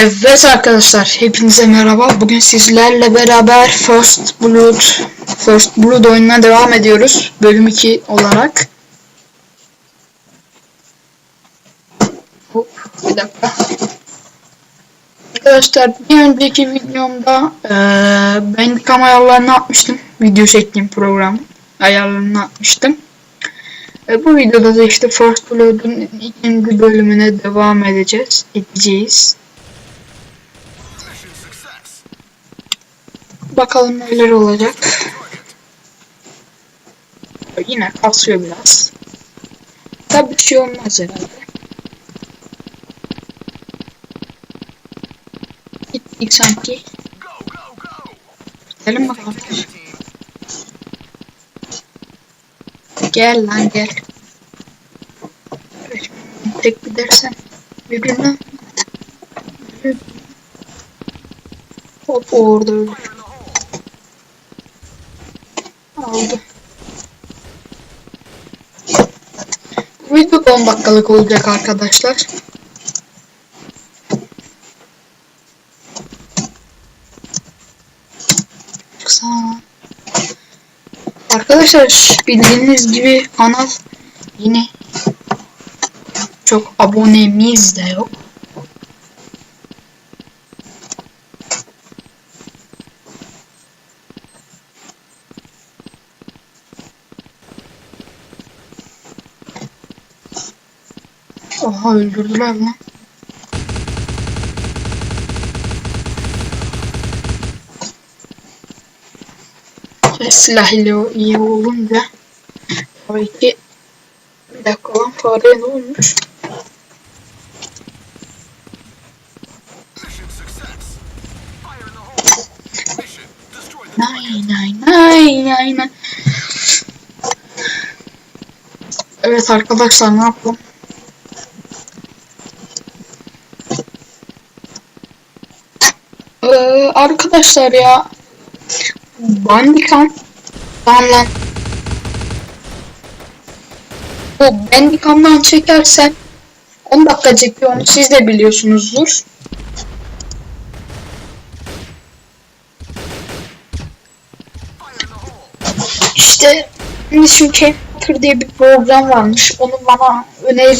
Evet arkadaşlar hepinize merhaba. Bugün sizlerle beraber First Blood First Blood oyununa devam ediyoruz. Bölüm 2 olarak. Hop, bir dakika. Arkadaşlar bir önceki videomda ben kam ayarlarını atmıştım. Video çektiğim program ayarlarını atmıştım. E, bu videoda da işte First Blood'un ikinci bölümüne devam edeceğiz. Edeceğiz. Bakalım neler olacak. Yine kasıyor biraz. Tabii bir şey olmaz herhalde. Gittik sanki. Gidelim bakalım. Gel lan gel. Tek gidersen birbirine Hop orada öldü. Bu Video 10 dakikalık olacak arkadaşlar. Arkadaşlar bildiğiniz gibi kanal yine çok abonemiz de yok. Oha öldürdüler lan. Silah ile iyi olunca tabii ki bir dakika lan fareye ne olmuş? Mission success. Fire in the hole. Mission destroy the Nay nay nay nay nay. Evet arkadaşlar ne yapalım? Ee, arkadaşlar ya Bandicam Tamam lan Bu Bandicam'dan çekersen 10 dakika çekiyor onu siz de biliyorsunuzdur. İşte Mission Capture diye bir program varmış. Onu bana öner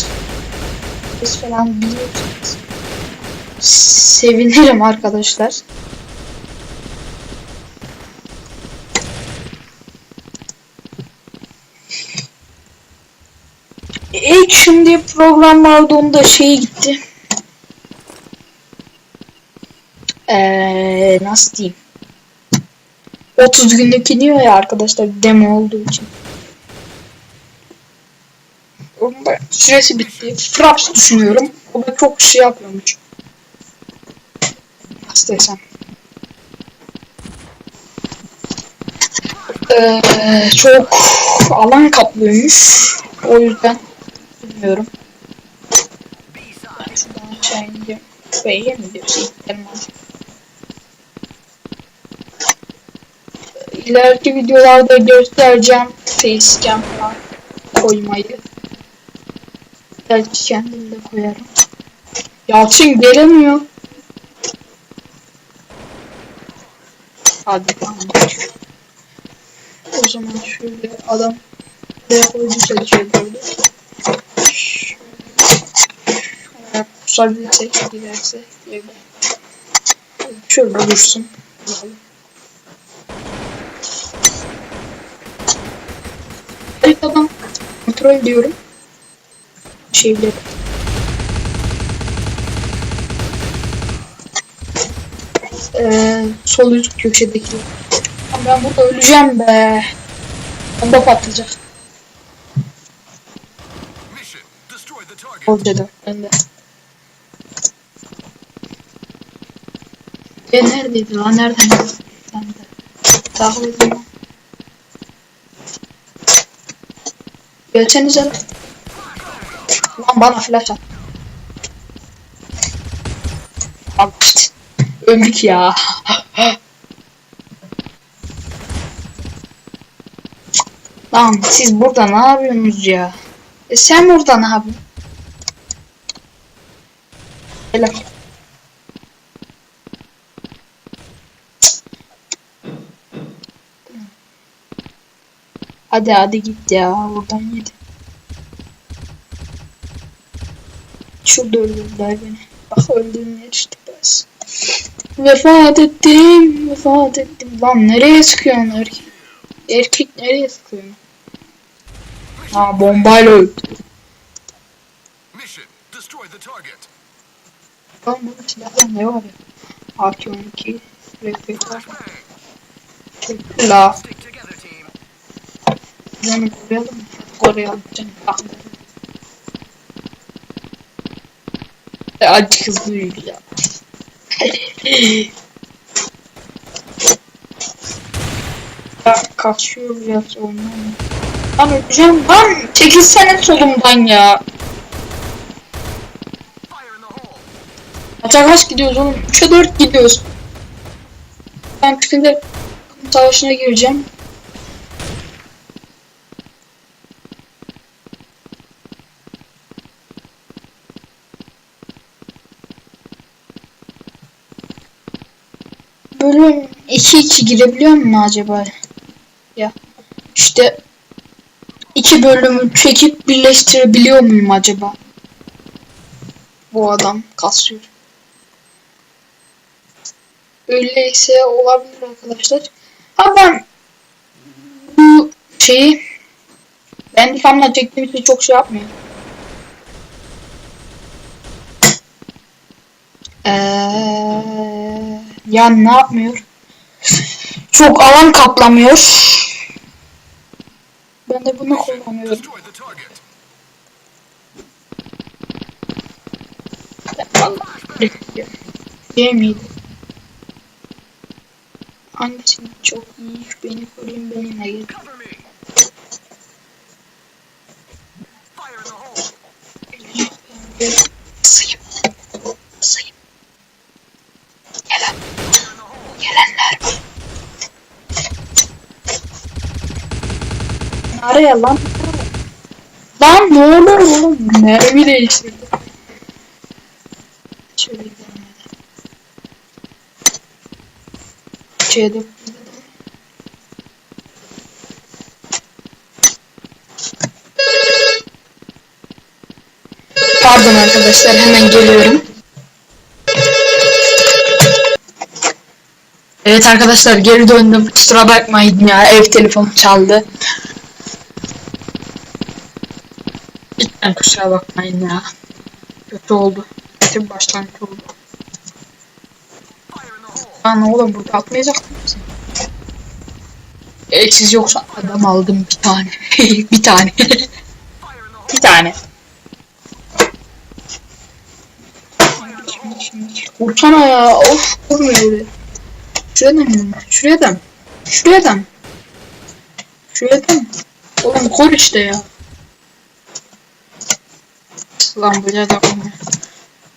falan biliyorsunuz. Sevinirim arkadaşlar. Diye program vardı onda şey gitti. Eee nasıl diyeyim? 30 günlük iniyor ya arkadaşlar demo olduğu için. Onun da süresi bitti. Fraps düşünüyorum. O da çok şey yapıyormuş. Nasıl desem. Ee, çok alan kaplıyormuş. O yüzden bilmiyorum. Şuradan ineceğim. B'ye mi? İlk İleriki videolarda göstereceğim falan koymayı. Belki kendim de koyarım. Yalçın gelemiyor. Hadi tamam. O zaman şöyle adam buraya koyduysa şey koydu. Şöyle kusabilirsek giderse böyle. Şöyle dursun. Haritadan kontrol ediyorum. Şeyleri. Ee, sol üst köşedeki. Ben burada öleceğim be. Bomba patlayacak. Destroy the target. Orada da. Ben de. E neredeydi lan? Nereden? Ben de. Dahil edeyim. Gelsenize lan. Lan bana flash at. Al işte. Öldük ya. Lan siz burada ne yapıyorsunuz ya? E sen burada ne yapıyorsun? Beyler. Hadi hadi git ya buradan yedi. Şurada öldürdüler beni. Bak öldüğüm yer işte biraz. Vefat ettim, vefat ettim. Lan nereye sıkıyorsun erkek? Erkek nereye sıkıyorsun? Ha bombayla öldü. Lan burada silahlar ne var ya? AK-12, RPK, Flashbang. Çekila. Stick together, team. Canı koruyalım mı? Koruyalım canım. Bak. Acı hızlı yürü ya. ya kaçıyor biraz ondan. Lan öleceğim lan. Çekilsene solumdan ya. Kaç gidiyoruz oğlum? 3'e 4 gidiyoruz. Ben çıkınca savaşına gireceğim. Bölüm 2-2 girebiliyor mu acaba? Ya işte iki bölümü çekip birleştirebiliyor muyum acaba? Bu adam kasıyor. Öyleyse olabilir arkadaşlar. Ha ben bu şeyi ben nikamla çektiğim için çok şey yapmıyorum. Eee yani ne yapmıyor? Çok alan kaplamıyor. Ben de bunu kullanıyorum. Değil miydi? Hangisi çok iyi? Beni koruyun benimle gel. Kısayım. Kısayım. Gelen, gelenler var. Araya lan. Lan ne olur oğlum? Mermi değiştirdi. Şöyle gidelim. C4 Pardon arkadaşlar hemen geliyorum. Evet arkadaşlar geri döndüm. Kusura bakmayın ya ev telefonu çaldı. Cidden kusura bakmayın ya. Kötü oldu. Kötü bir başlangıç oldu. Lan oğlum burada atmayacak mısın? E, siz yoksa adam aldım bir tane. bir tane. Bir tane. Vursana ya. Of vurmuyor öyle. Şuraya da mı? Şuraya da mı? Şuraya da mı? Şuraya da mı? Oğlum koy işte ya. Lan da koyma.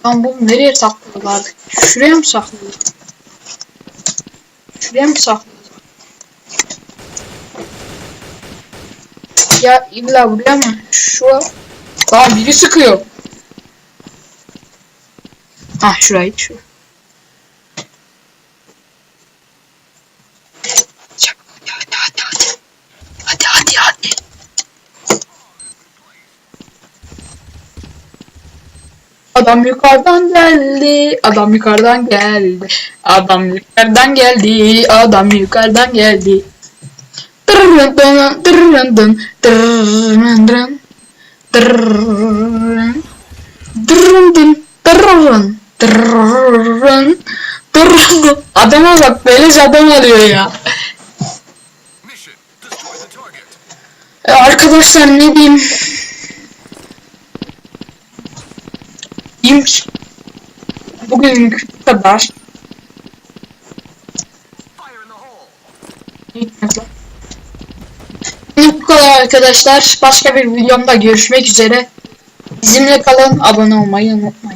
Lan bunu nereye saklıyorlardı? Şuraya mı saklıyorlar? Şuraya mı? Ya illa buraya mı? Şu Lan biri sıkıyor. Ah şurayı şu. Çabuk, Hadi hadi hadi. Hadi hadi hadi. Adam yukarıdan geldi. Adam yukarıdan geldi. Adam yukarıdan geldi. Adam yukarıdan geldi. Adama bak beleş adam alıyor ya. E, arkadaşlar ne diyeyim? Ki bugünkü bu kadar. Bu kadar arkadaşlar. Başka bir videomda görüşmek üzere. Bizimle kalın. Abone olmayı unutmayın.